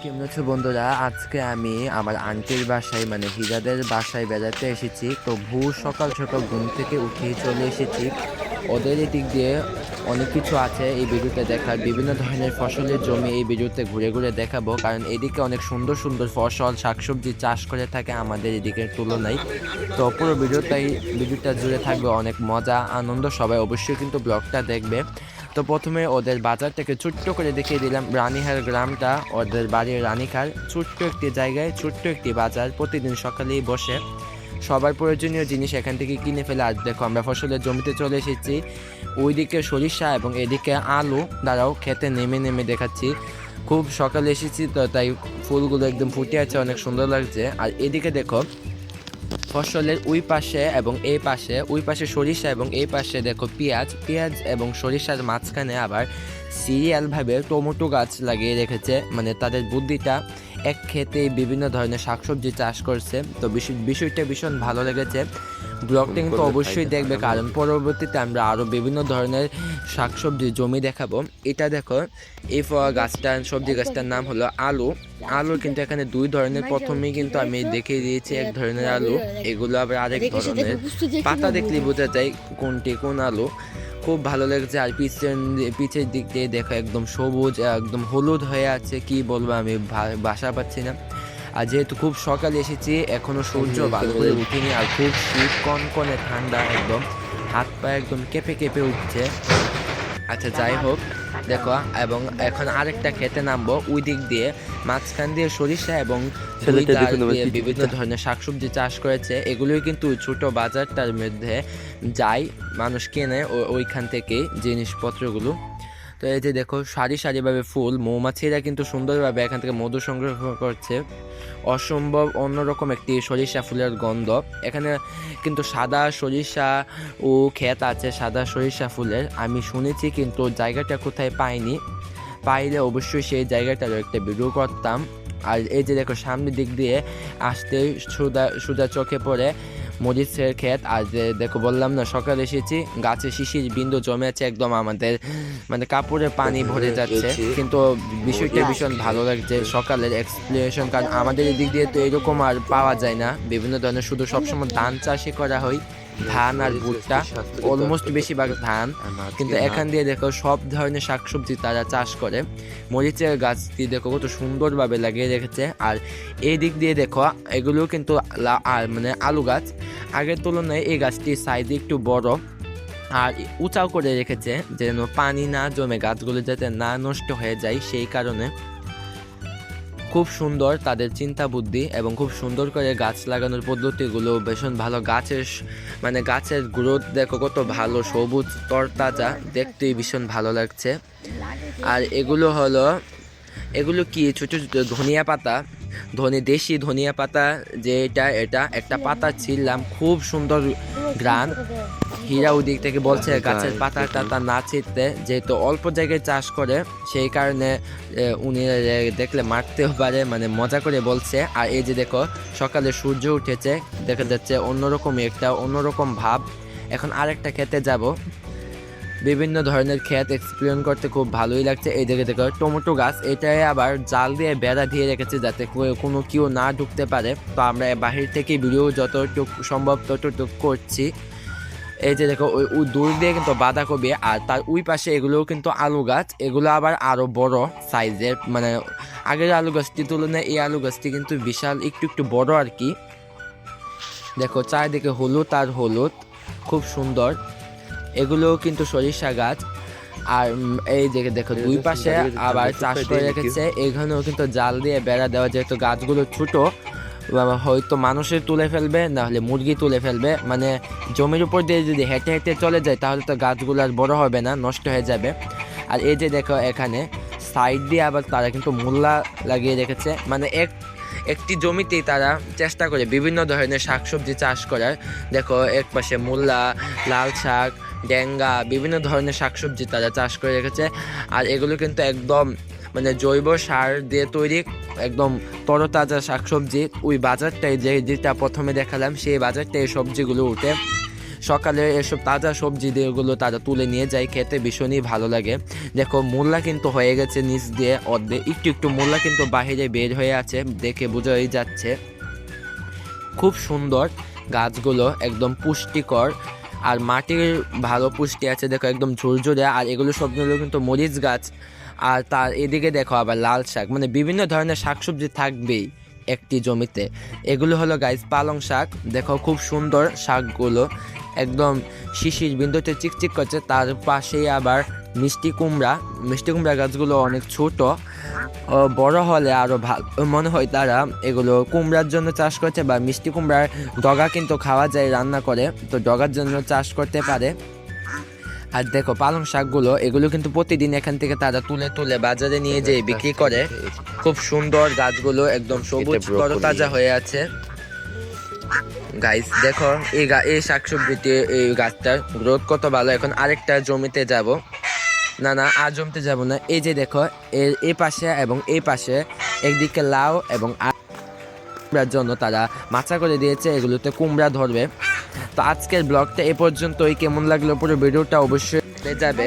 কেমন আছো বন্ধুরা? আজকে আমি আমার আন্টির বাসায় মানে হিরাদের বাসায় বেড়াতে এসেছি। তো ভোর সকাল সকাল ঘুম থেকে উঠে চলে এসেছি। ওদের এদিক দিয়ে অনেক কিছু আছে এই ভিডিওতে দেখার। বিভিন্ন ধরনের ফসলের জমি এই ভিডিওতে ঘুরে ঘুরে দেখাবো। কারণ এদিকে অনেক সুন্দর সুন্দর ফসল, শাকসবজি চাষ করে থাকে আমাদের এদিকের তুলনায়। তো পুরো ভিডিওটাই, ভিডিওটা জুড়ে থাকবে অনেক মজা, আনন্দ। সবাই অবশ্যই কিন্তু ব্লগটা দেখবে। তো প্রথমে ওদের বাজার থেকে ছোট্ট করে দেখিয়ে দিলাম। রানীহার গ্রামটা, ওদের বাড়ির রানীখার ছোট্ট একটি জায়গায়, ছোট্ট একটি বাজার, প্রতিদিন সকালেই বসে। সবার প্রয়োজনীয় জিনিস এখান থেকে কিনে ফেলে। আর দেখো, আমরা ফসলের জমিতে চলে এসেছি। ওইদিকে সরিষা এবং এদিকে আলু দ্বারাও খেতে নেমে নেমে দেখাচ্ছি। খুব সকালে এসেছি, তো তাই ফুলগুলো একদম ফুটে আছে, অনেক সুন্দর লাগছে। আর এদিকে দেখো ফসলের ওই পাশে এবং এই পাশে, ওই পাশে সরিষা এবং এই পাশে দেখো পেঁয়াজ। পেঁয়াজ এবং সরিষার মাঝখানে আবার সিরিয়ালভাবে টমেটো গাছ লাগিয়ে রেখেছে। মানে তাদের বুদ্ধিটা এক খেতে বিভিন্ন ধরনের শাকসবজি চাষ করছে। তো বিষয়- বিষয়টা ভীষণ ভালো লেগেছে। ব্লগটা কিন্তু অবশ্যই দেখবে কারণ পরবর্তীতে আমরা আরও বিভিন্ন ধরনের শাকসবজি জমি দেখাবো। এটা দেখো এই গাছটা সবজি গাছটার নাম হলো আলু। আলু কিন্তু এখানে দুই ধরনের। প্রথমেই কিন্তু আমি দেখিয়ে দিয়েছি এক ধরনের আলু। এগুলো আবার আরেক ধরনের। পাতা দেখলে বোঝা যায় কোনটি কোন আলু। খুব ভালো লেগেছে। আর পিছের পিছের দিক দিয়ে দেখো একদম সবুজ একদম হলুদ হয়ে আছে। কি বলব আমি ভা- ভাষা পাচ্ছি না। আর যেহেতু খুব সকালে এসেছি এখনও সূর্য ভালো করে উঠিনি আর খুব শীত কনকনে ঠান্ডা একদম। হাত পা একদম কেঁপে কেঁপে উঠছে। আচ্ছা যাই হোক দেখো এবং এখন আরেকটা খেতে নামবো। ওই দিক দিয়ে মাঝখান দিয়ে সরিষা এবং বিভিন্ন। ধরনের শাকসবজি চাষ করেছে। এগুলোই কিন্তু ছোট বাজারটার মধ্যে যায় মানুষ কেনে ওইখান থেকে জিনিসপত্রগুলো। তো এই যে দেখো সারি সারিভাবে ফুল মৌমাছিরা কিন্তু সুন্দরভাবে এখান থেকে মধু সংগ্রহ করছে। অসম্ভব, অন্যরকম একটি সরিষা ফুলের গন্ধ। এখানে কিন্তু সাদা সরিষা ও ক্ষেত আছে, সাদা সরিষা ফুলের। আমি শুনেছি কিন্তু জায়গাটা কোথায় পাইনি। পাইলে অবশ্যই সেই জায়গাটারও একটা ভিডিও করতাম। আর এই যে দেখো, সামনের দিক দিয়ে আসতে সুদা সুদা চোখে পড়ে মরিচের ক্ষেত আর যে দেখো বললাম না সকাল এসেছি গাছে শিশির বিন্দু জমে আছে একদম আমাদের মানে কাপড়ে পানি ভরে যাচ্ছে। কিন্তু বিষয়টা ভীষণ ভালো লাগছে সকালের এক্সপ্লেনেশন কারণ আমাদের এদিক দিয়ে তো এরকম আর পাওয়া যায় না। বিভিন্ন ধরনের শুধু সবসময় ধান চাষই করা হয়। ধান আর ভুট্টা অলমোস্ট বেশিরভাগ ধান। কিন্তু এখান দিয়ে দেখো সব ধরনের শাকসবজি তারা চাষ করে। মরিচের গাছটি দেখো কত সুন্দরভাবে লাগিয়ে রেখেছে। আর এই দিক দিয়ে দেখো এগুলো কিন্তু আর মানে আলু গাছ। আগের তুলনায় এই গাছটি সাইজে একটু বড়। আর উঁচাও করে রেখেছে, যেন পানি না জমে গাছগুলো যাতে না নষ্ট হয়ে যায় সেই কারণে। খুব সুন্দর তাদের চিন্তা বুদ্ধি এবং খুব সুন্দর করে গাছ লাগানোর পদ্ধতিগুলো ভীষণ ভালো। গাছের মানে গাছের গ্রোথ দেখো কত ভালো, সবুজ, তরতাজা, দেখতেই ভীষণ ভালো লাগছে। আর এগুলো হলো, এগুলো কি? ছোটো ছোটো ধনিয়া পাতা। ধনে দেশি ধনিয়া পাতা যে এটা এটা একটা পাতা ছিললাম খুব সুন্দর গ্রান। হীরা ওদিক থেকে বলছে গাছের পাতা টাতা না ছিঁড়তে যেহেতু অল্প জায়গায় চাষ করে সেই কারণে উনি দেখলে মারতেও পারে মানে মজা করে বলছে। আর এই যে দেখো সকালে সূর্য উঠেছে দেখা যাচ্ছে অন্যরকম একটা অন্যরকম ভাব। এখন আরেকটা খেতে যাব। বিভিন্ন ধরনের ক্ষেত এক্সপ্লেন করতে খুব ভালোই লাগছে। এই দিকে দেখো টমেটো গাছ, এটাই আবার জাল দিয়ে বেড়া দিয়ে রেখেছে যাতে কোনো কেউ না ঢুকতে পারে। তো আমরা বাহির থেকে ভিডিও যতটুক সম্ভব ততটুক করছি। এই যে দেখো, ওই দূর দিয়ে কিন্তু বাঁধাকপি আর তার ওই পাশে এগুলোও কিন্তু আলু গাছ। এগুলো আবার আরও বড় সাইজের মানে আগের আলু গাছটির তুলনায় এই আলু গাছটি কিন্তু বিশাল, একটু একটু বড় আর কি। দেখো, চারিদিকে হলুদ আর হলুদ। খুব সুন্দর। এগুলোও কিন্তু সরিষা গাছ। আর এই যে দেখো দুই পাশে আবার চাষ করে রেখেছে। এখানেও কিন্তু জাল দিয়ে বেড়া দেওয়া যেহেতু গাছগুলো ছোট হয়তো মানুষের তুলে ফেলবে না হলে মুরগি তুলে ফেলবে। মানে জমির উপর দিয়ে যদি হেঁটে হেঁটে চলে যায় তাহলে তো গাছগুলো আর বড় হবে না নষ্ট হয়ে যাবে। আর এই যে দেখো এখানে সাইড দিয়ে আবার তারা কিন্তু মূল্যা লাগিয়ে রেখেছে। মানে এক একটি জমিতেই তারা চেষ্টা করে বিভিন্ন ধরনের শাকসবজি চাষ করার। দেখো এক পাশে মূল্যা লাল শাক ডেঙ্গা, বিভিন্ন ধরনের শাকসবজি তারা চাষ করে রেখেছে। আর এগুলো কিন্তু একদম মানে জৈব সার দিয়ে তৈরি একদম তরতাজা শাকসবজি। ওই বাজারটাই যে যেটা প্রথমে দেখালাম, সেই বাজারটাই সবজিগুলো উঠে। সকালে এসব তাজা সবজি যেগুলো তারা তুলে নিয়ে যায়, খেতে ভীষণই ভালো লাগে। দেখো মূল্যা কিন্তু হয়ে গেছে নিচ দিয়ে অর্ধে, একটু একটু মূল্যা কিন্তু বাহিরে বের হয়ে আছে, দেখে বোঝাই যাচ্ছে। খুব সুন্দর গাছগুলো, একদম পুষ্টিকর। আর মাটির ভালো পুষ্টি আছে, দেখো একদম ঝুরঝুরে, আর এগুলো সবগুলো কিন্তু মরিচ গাছ। আর তার এদিকে দেখো আবার লাল শাক মানে বিভিন্ন ধরনের শাকসবজি থাকবেই একটি জমিতে। এগুলো হলো গাইজ পালং শাক, দেখো খুব সুন্দর শাকগুলো। একদম শিশির বিন্দুতে চিকচিক করছে, তার পাশেই আবার মিষ্টি কুমড়া। মিষ্টি কুমড়া গাছগুলো অনেক ছোট। বড় হলে আরও ভালো মনে হয় তারা এগুলো কুমড়ার জন্য চাষ করছে বা মিষ্টি কুমড়ার ডগা কিন্তু খাওয়া যায় রান্না করে। তো ডগার জন্য চাষ করতে পারে। আর দেখো পালং শাকগুলো এগুলো কিন্তু প্রতিদিন এখান থেকে তারা তুলে তুলে বাজারে নিয়ে যেয়ে বিক্রি করে। খুব সুন্দর গাছগুলো একদম সবুজ broccoli। তাজা হয়ে আছে। গাইস দেখো এই গা এই শাকসবজিটি এই গাছটার গ্রোথ কত ভালো। এখন আরেকটা জমিতে যাব। না না, আর জমতে যাব না। এই যে দেখো এই পাশে এবং এই পাশে একদিকে লাউ এবং কুমড়ার জন্য তারা মাছা করে দিয়েছে, এগুলোতে কুমড়া ধরবে। তো আজকের ব্লগটা এ পর্যন্তই। কেমন লাগল পুরো ভিডিওটা অবশ্যই যাবে।